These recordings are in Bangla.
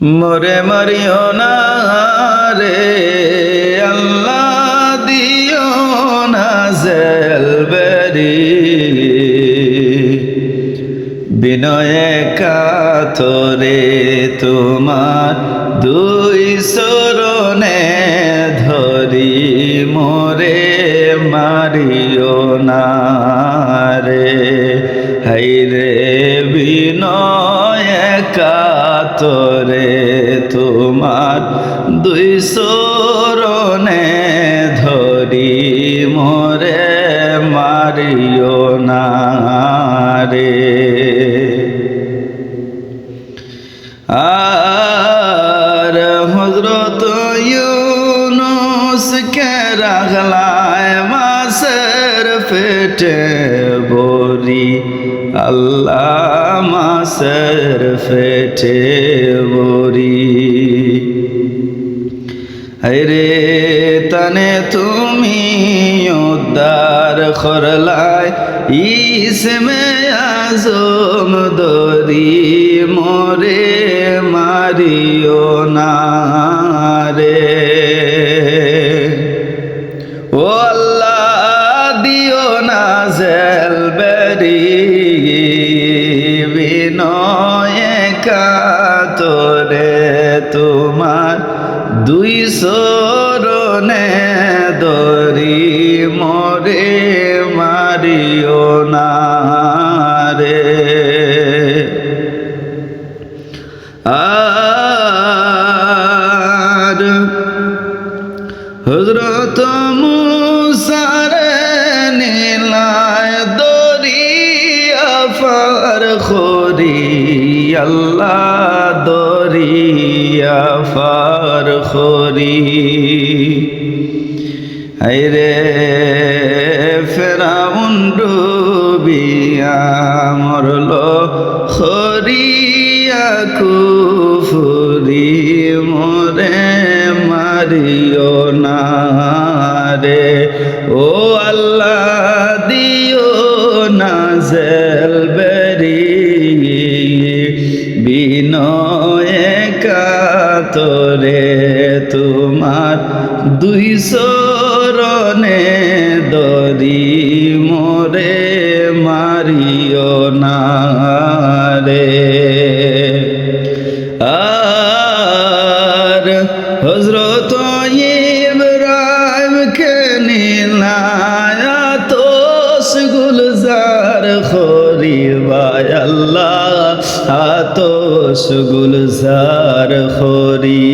মরে মরিও না রে, আল্লাহ দিও না জেলবেরি বিনয়ে কাতরে তোমার দুই সরণে ধরি মোরে মারিও না। তোমার দুই সরণে ধরি, মোরে মারিও না রে। আর হজরত ইউনুস কে রাখলায় মাসের পেটে বরি আল্লাহ মাসের পেটে বরি রে তনে তুমি উদ্ধার করলায় ইসমে আজম দরি মোরে মারিও না রে। ও দিও না জেলবেরি বিনয়ে কাতরে তোমার দুই সরণে দরি মরে মারিও না রে আর হজরত মুসারে নীলায় দরিয়া ফার খরি আল্লাহ দরিয়া ফার খরি আইরে ফেরাউন ডুবিয়া মরল খরিয়া কুফুরি মোরে মারিও না রে। ও আল্লাহ কাতরে তোমার দুই সরণে দরি মোরে মারিও না রে। আর হজরত আতোস গুলজার খরি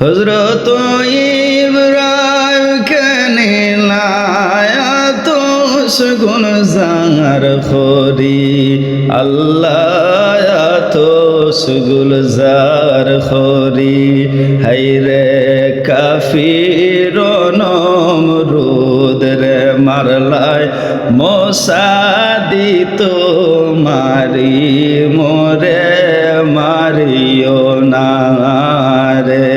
হজরত তোস গুলজার খরি। আল্লাহ তোস গুলজার খরি। হাইরে কাফির নমরুদ রে মারলায় মশাদি তো মারি মোরে মারিও না রে।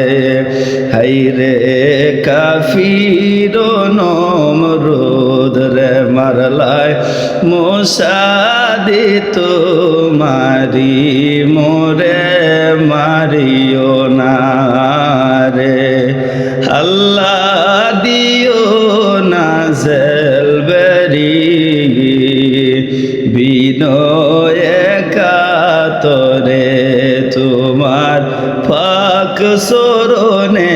হাইরে কাফির নমরুদ রে মারলায় মশাদি তো মারি মোরে মারিও না রে। আল্লাহ বিনয়ে কাতরে তোমার ফাক সরণে